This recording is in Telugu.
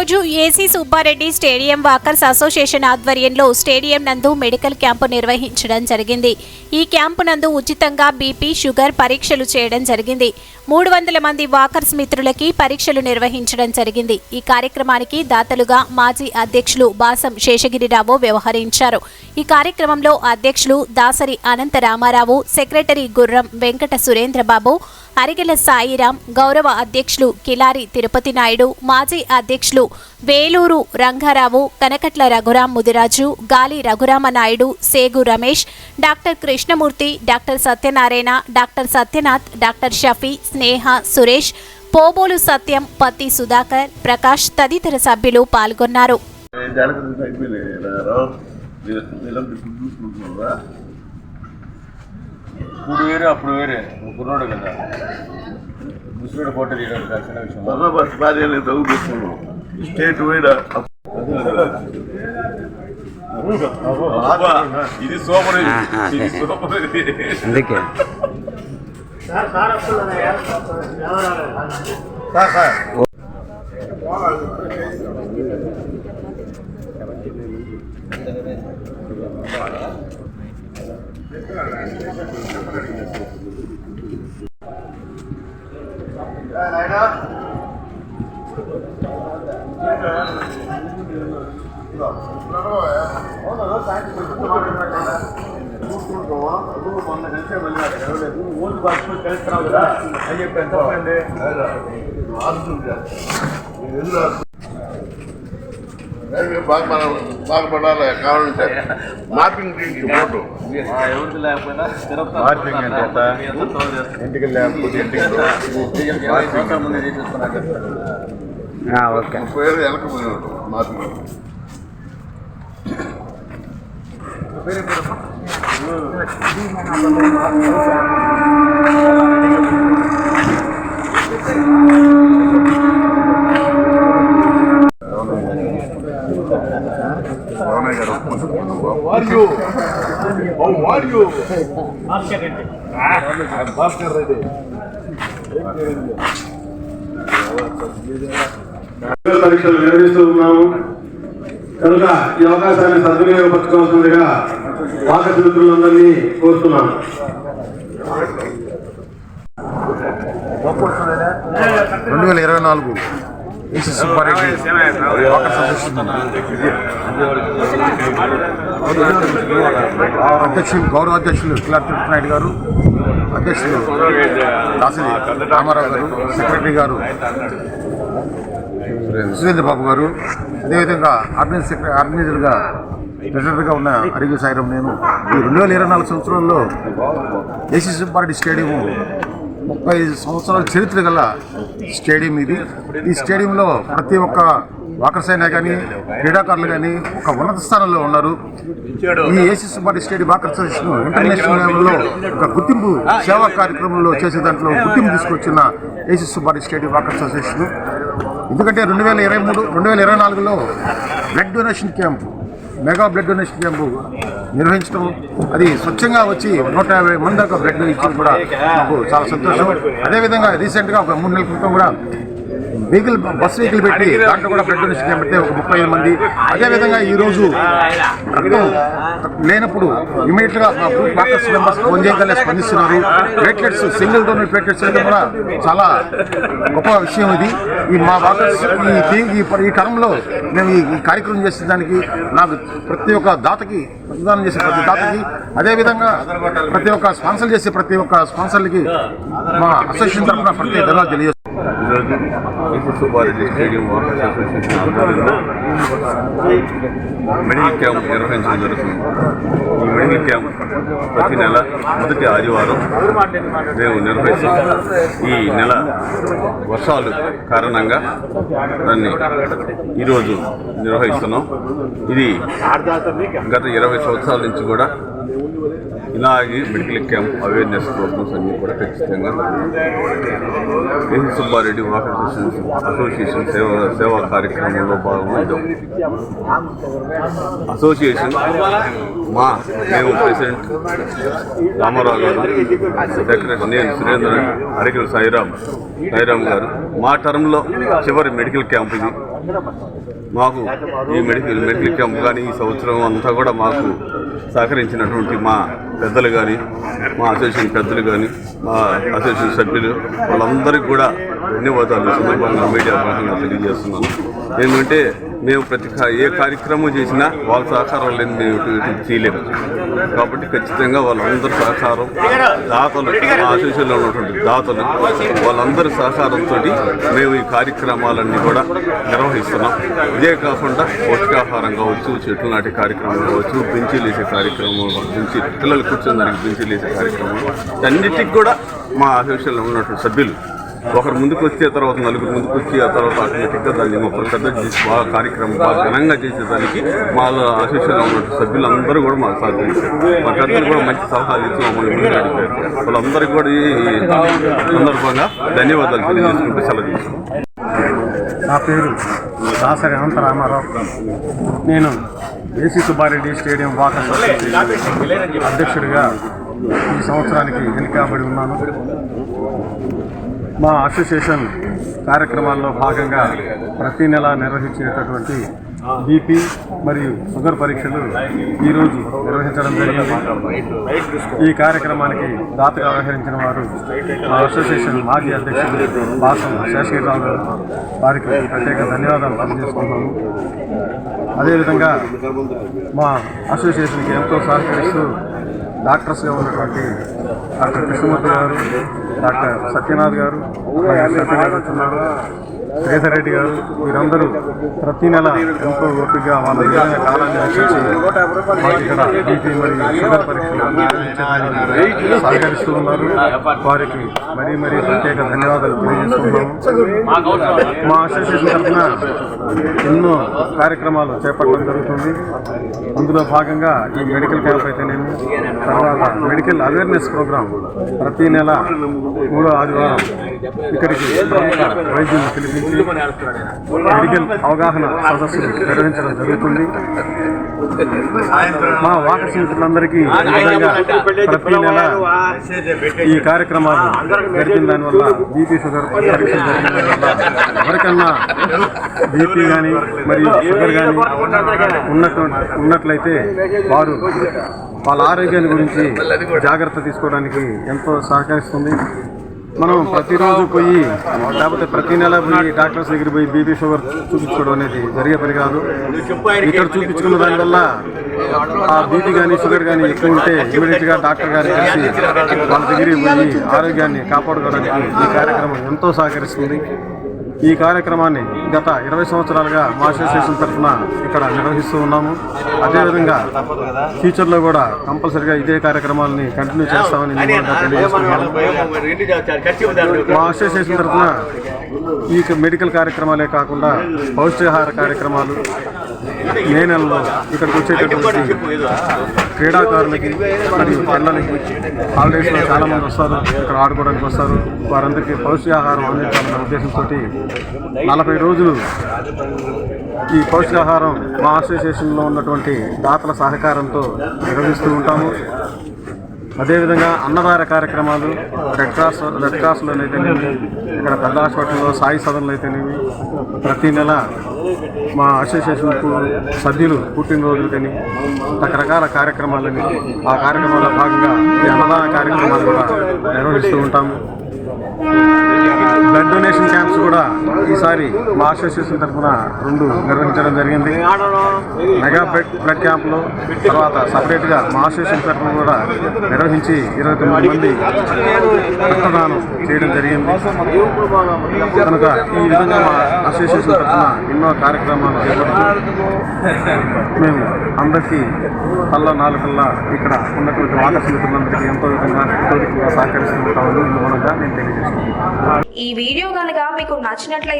ఈరోజు AC Subba Reddy stadium walkers association ఆధ్వర్యంలో స్టేడియం నందు మెడికల్ క్యాంపు నిర్వహించడం జరిగింది. ఈ క్యాంపు నందు ఉచితంగా బీపీ షుగర్ పరీక్షలు చేయడం జరిగింది. మూడు వందల మంది వాకర్స్ మిత్రులకి పరీక్షలు నిర్వహించడం జరిగింది. ఈ కార్యక్రమానికి దాతలుగా మాజీ అధ్యక్షులు బాసం శేషగిరిరావు వ్యవహరించారు. ఈ కార్యక్రమంలో అధ్యక్షులు దాసరి అనంత రామారావు సెక్రటరీ గుర్రం వెంకట సురేంద్రబాబు అరిగెల సాయిరాం గౌరవ అధ్యక్షులు కిలారి తిరుపతి నాయుడు మాజీ అధ్యక్షులు Vellore Rangarao Kanakatla Raghuram Mudiraju Gali Raghurama Naidu Segu Ramesh doctor Krishnamurthy doctor Satyanarayana doctor Satyanath doctor Shafi Sneha Suresh Pobolu Satyam Patti Sudhakar Prakash తదితర సభ్యులు పాల్గొన్నారు. జాగ్రత్త అయిపోయినాయి రావు మీరు నిలం చూసుకుంటున్నారా ఇప్పుడు వేరే అప్పుడు వేరే. కుర్రోడు కదా. ముసలిడు ఫోటో తీయడం కాదు చిన్న విషయం. బస్ భార్య తగు పెట్టుకున్నాం స్టేట్ వైడ్ ఇది సూపర్ ఇది సూపర్ అందుకే. బాగా మనం బాగుపడాలి ಕಲೆಕ್ಟರ್ ಆಗಲ್ಲ ಅಯ್ಯಪ್ಪ ಎಲ್ಲ ఎవరికి లేకపోయినా మార్పింగ్ అంటే ఎట్లా? ఇంటికి లేకపోతే ఇంటికి ముందు తీసేసుకున్నాక ఆ, ఓకే ముప్పై ఏళ్ళు వెనక పోయినాడు మార్పింగ్ వారియో వారియో భాస్కర్ రెడ్డి. పరీక్షలు నిర్వహిస్తూ ఉన్నాము. కనుక ఈ అవకాశాన్ని సద్వినియోగపరచుకోవాల్సిందిగా వాకర్ మిత్రులందరినీ కోరుతున్నాను. రెండు వేల ఇరవై నాలుగు. వాకర్స్ అసోసియేషన్ అధ్యక్షులు గౌరవ అధ్యక్షులు కిలార్ నాయుడు గారు అధ్యక్షులు దాసరి రామారావు గారు సెక్రటరీ గారు సురేంద్ర బాబు గారు అదేవిధంగా ఆర్గనైజ్ సెక్రటరీ ఆర్గనైజర్గా ప్రెసిడెంట్గా ఉన్న అరిగి సాయిరం నేను. ఈ రెండు వేల ఇరవై నాలుగు సంవత్సరంలో ఏసీ సుబ్బారెడ్డి స్టేడియం ముప్పై సంవత్సరాల చరిత్ర గల స్టేడియం ఇది. ఈ స్టేడియంలో ప్రతి ఒక్క వాకర్స్ అయినా కానీ క్రీడాకారులు కానీ ఒక ఉన్నత స్థానంలో ఉన్నారు. ఈ AC Subba Reddy stadium walker international లెవెల్లో ఒక గుర్తింపు సేవా కార్యక్రమంలో చేసే దాంట్లో గుర్తింపు తీసుకొచ్చిన AC Subba Reddy stadium walker association ఎందుకంటే రెండు వేల ఇరవై మూడు రెండు వేల ఇరవై నాలుగులో blood donation camp mega blood donation camp నిర్వహించడం. అది స్వచ్ఛంగా వచ్చి నూట యాభై మంది దాకా బ్లడ్ ఇచ్చి కూడా మాకు చాలా సంతోషం. అదేవిధంగా రీసెంట్గా ఒక మూడు నెలల క్రితం కూడా వెహికల్ బస్ వెహికల్ పెట్టి దాంట్లో కూడా బ్లడ్ డొనేషన్ క్యాంప్ పెడితే ఒక ముప్పై ఐదు మంది. అదేవిధంగా ఈరోజు రక్తం లేనప్పుడు ఇమీడియట్గా గ్రూప్ డాక్టర్స్ మెంబర్స్ ఫోన్ చేయగలే స్పందిస్తున్నారు. ప్లేట్లెట్స్ సింగిల్ డోనర్ ప్లేట్లెట్స్ అయితే కూడా చాలా గొప్ప విషయం ఇది. ఈ మా డాక్టర్స్ ఈ ఈ టర్మ్లో మేము ఈ కార్యక్రమం చేసే దానికి నాకు ప్రతి ఒక్క దాతకి ప్రదానం చేసే ప్రతి దాతకి అదేవిధంగా ప్రతి ఒక్క స్పాన్సర్ చేసే ప్రతి ఒక్క స్పాన్సర్లకి మా అసోసియేషన్ తరఫున ప్రత్యేక ధన్యవాదాలు తెలియజేస్తున్నాను. ఈరోజు EC Subba Reddy stadium walkers association ఆధ్వర్యంలో మెడికల్ క్యాంప్ నిర్వహించడం జరుగుతుంది ఈ మెడికల్ క్యాంప్ ప్రతి నెల మొదటి ఆదివారం మేము నిర్వహిస్తాం. ఈ నెల వర్షాలు కారణంగా దాన్ని ఈరోజు నిర్వహిస్తున్నాం. ఇది గత ఇరవై సంవత్సరాల నుంచి కూడా ఇలాగే మెడికల్ క్యాంప్ అవేర్నెస్ ప్రోగ్రామ్స్ అన్నీ కూడా ఖచ్చితంగా ఎన్ సుబ్బారెడ్డి వాకర్ అసోసియేషన్ సేవా సేవ సేవా కార్యక్రమంలో భాగంగా అసోసియేషన్ మా మేము ప్రెసిడెంట్ రామారావు గారు సెక్రటరీ నేను సురేంద్ర అరికల సాయిరామ్ సాయిరామ్ గారు. మా టర్మ్లో చివరి మెడికల్ క్యాంప్ ఇది. మాకు ఈ మెడికల్ మెడికల్ క్యాంప్ కానీ ఈ సంవత్సరం అంతా కూడా మాకు సహకరించినటువంటి మా పెద్దలు కానీ మా అసోసియేషన్ పెద్దలు కానీ మా అసోసియేషన్ సభ్యులు వాళ్ళందరికీ కూడా ధన్యవాదాలు. సందర్భంగా మీడియా భాగంగా తెలియజేస్తున్నాను. ఏంటంటే మేము ప్రతి ఏ కార్యక్రమం చేసినా వాళ్ళ సహకారం లేని మేము చేయలేము కాబట్టి ఖచ్చితంగా వాళ్ళందరి సహకారం దాతలు మా ఉన్నటువంటి దాతలు వాళ్ళందరి సహకారంతో మేము ఈ కార్యక్రమాలన్నీ కూడా నిర్వహిస్తున్నాం. ఇదే కాకుండా పౌష్టికాహారం కావచ్చు చెట్లు నాటే కార్యక్రమం కావచ్చు బెంచీలు వేసే కార్యక్రమం బెంచి పిల్లలు కూర్చొని దానికి బెంచీలు వేసే కార్యక్రమం అన్నిటికీ కూడా మా ఆశీస్సులో ఉన్నటువంటి సభ్యులు. ఒకరు ముందుకు వచ్చి ఆ తర్వాత నలుగురు ముందుకు వచ్చి ఆ తర్వాత ఆటోమేటిక్గా దాన్ని పెద్ద బాగా కార్యక్రమం బాగా ఘనంగా చేసేదానికి మా అసోసియేషన్లో ఉన్న సభ్యులందరూ కూడా మాకు సహకరించారు. మా పెద్దలు కూడా మంచి సలహాలు ఇచ్చి మమ్మల్ని ముందుకు నడిపారు. వాళ్ళందరికీ కూడా ఈ సందర్భంగా ధన్యవాదాలు తెలియజేసుకుంటూ సెలవు నా పేరు దాసరి అనంత రామారావు నేను ఏసీ సుబ్బారెడ్డి స్టేడియం వాకర్ అధ్యక్షుడిగా ఈ సంవత్సరానికి ఎన్నికబడి ఉన్నాను. మా అసోసియేషన్ కార్యక్రమాల్లో భాగంగా ప్రతి నెల నిర్వహించేటటువంటి బీపీ మరియు షుగర్ పరీక్షలు ఈరోజు నిర్వహించడం జరిగింది. ఈ కార్యక్రమానికి దాతగా వ్యవహరించిన వారు మా అసోసియేషన్ మాజీ అధ్యక్షులు బాసం శేషగిరిరావు గారు. వారికి ప్రత్యేక ధన్యవాదాలు తెలియజేసుకుంటున్నాము. అదేవిధంగా మా అసోసియేషన్కి ఎంతో సహకరిస్తూ డాక్టర్స్గా ఉన్నటువంటి డాక్టర్ కృష్ణమూర్తి గారు డాక్టర్ సత్యనాథ్ గారు సత్యనాథ్ ఉన్నారు. శ్రీధర్ రెడ్డి గారు వీరందరూ ప్రతి నెల ఎంతో ఓపికగా వాళ్ళ విధంగా కాలాన్ని రక్షించి మాకు ఇక్కడ బీపీ మరియు షుగర్ పరీక్షలు సహకరిస్తూ ఉన్నారు. వారికి మరీ మరీ ప్రత్యేక ధన్యవాదాలు తెలియజేస్తున్నాము. మా అసోసియేషన్ తరఫున ఎన్నో కార్యక్రమాలు చేపట్టడం జరుగుతుంది. అందులో భాగంగా ఈ మెడికల్ క్యాంప్ అయితేనేమి తర్వాత మెడికల్ అవేర్నెస్ ప్రోగ్రామ్ ప్రతి నెల మూడో ఆదివారం ఇక్కడికి పిలిపించి మెడికల్ అవగాహన సదస్సులు నిర్వహించడం జరుగుతుంది. మా ఈ విధంగా ప్రతి నెల ఈ కార్యక్రమాలు జరిగిన దానివల్ల బీపీ షుగర్ పరీక్షలు జరిగిన దానివల్ల ఎవరికన్నా బీపీ కానీ మరియు షుగర్ కానీ ఉన్నట్టు ఉన్నట్లయితే వారు వాళ్ళ ఆరోగ్యాన్ని గురించి జాగ్రత్త తీసుకోవడానికి ఎంతో సహకరిస్తుంది. మనం ప్రతిరోజు పోయి లేకపోతే ప్రతి నెల పోయి డాక్టర్స్ దగ్గర పోయి బీపీ షుగర్ చూపించుకోవడం అనేది జరిగే పని కాదు. ఇక్కడ చూపించుకున్న దానివల్ల ఆ బీపీ కానీ షుగర్ కానీ ఎక్కువ ఉంటే ఇమీడియట్గా డాక్టర్ గారిని కలిసి వాళ్ళ దగ్గరికి పోయి ఆరోగ్యాన్ని కాపాడుకోవడానికి ఈ కార్యక్రమం ఎంతో సహకరిస్తుంది. ఈ కార్యక్రమాన్ని గత ఇరవై సంవత్సరాలుగా మా అసోసియేషన్ తరఫున ఇక్కడ నిర్వహిస్తూ ఉన్నాము. అదేవిధంగా ఫ్యూచర్లో కూడా కంపల్సరిగా ఇదే కార్యక్రమాలని కంటిన్యూ చేస్తామని నేను తెలియజేస్తున్నాను. మా అసోసియేషన్ తరఫున ఈ మెడికల్ కార్యక్రమాలే కాకుండా పౌష్టికాహార కార్యక్రమాలు మే నెలలో ఇక్కడికి వచ్చేటటువంటి క్రీడాకారులకి మరియు పిల్లలకి హాలిడేస్లో చాలామంది వస్తారు. ఇక్కడ ఆడుకోవడానికి వస్తారు. వారందరికీ పౌష్టికాహారం అందించాలన్న ఉద్దేశంతో నలభై రోజులు ఈ పౌష్టికాహారం మా అసోసియేషన్లో ఉన్నటువంటి దాతల సహకారంతో నిర్వహిస్తూ ఉంటాము. అదేవిధంగా అన్నదార కార్యక్రమాలు రెడ్ క్రాస్ రెడ్ క్రాస్లో ఇక్కడ పెద్ద హాస్పిటల్లో సాయి సదన్లో అయితేనేమి ప్రతి నెల మా అసోసియేషన్ పు- సభ్యులు పుట్టినరోజులకని రకరకాల కార్యక్రమాలని ఆ కార్యక్రమాల్లో భాగంగా ఈ అన్నదాన కార్యక్రమాలు కూడా నిర్వహిస్తూ ఉంటాము. బ్లడ్ డొనేషన్ ఈసారి మా అసోసియేషన్ తరఫున రెండు నిర్వహించడం జరిగింది. మెగా బెడ్ బ్లడ్ క్యాంపులు తర్వాత సపరేట్గా మా అసోసియేషన్ తరఫున కూడా నిర్వహించి ఇరవై తొమ్మిది మంది రక్తదానం చేయడం జరిగింది. కనుక ఈ విధంగా మా అసోసియేషన్ తరఫున ఎన్నో కార్యక్రమాలు చేపడుతూ మేము అందరికీ కళ్ళ నాలుకల్లా ఇక్కడ ఉన్నటువంటి వాటర్ మిత్రులందరికీ ఎంతో విధంగా ఎంతో సహకరిస్తూ ఉంటామని ఈ మూలంగా నేను తెలియజేస్తున్నాను. ఈ వీడియో కనుక మీకు నచ్చినట్లయితే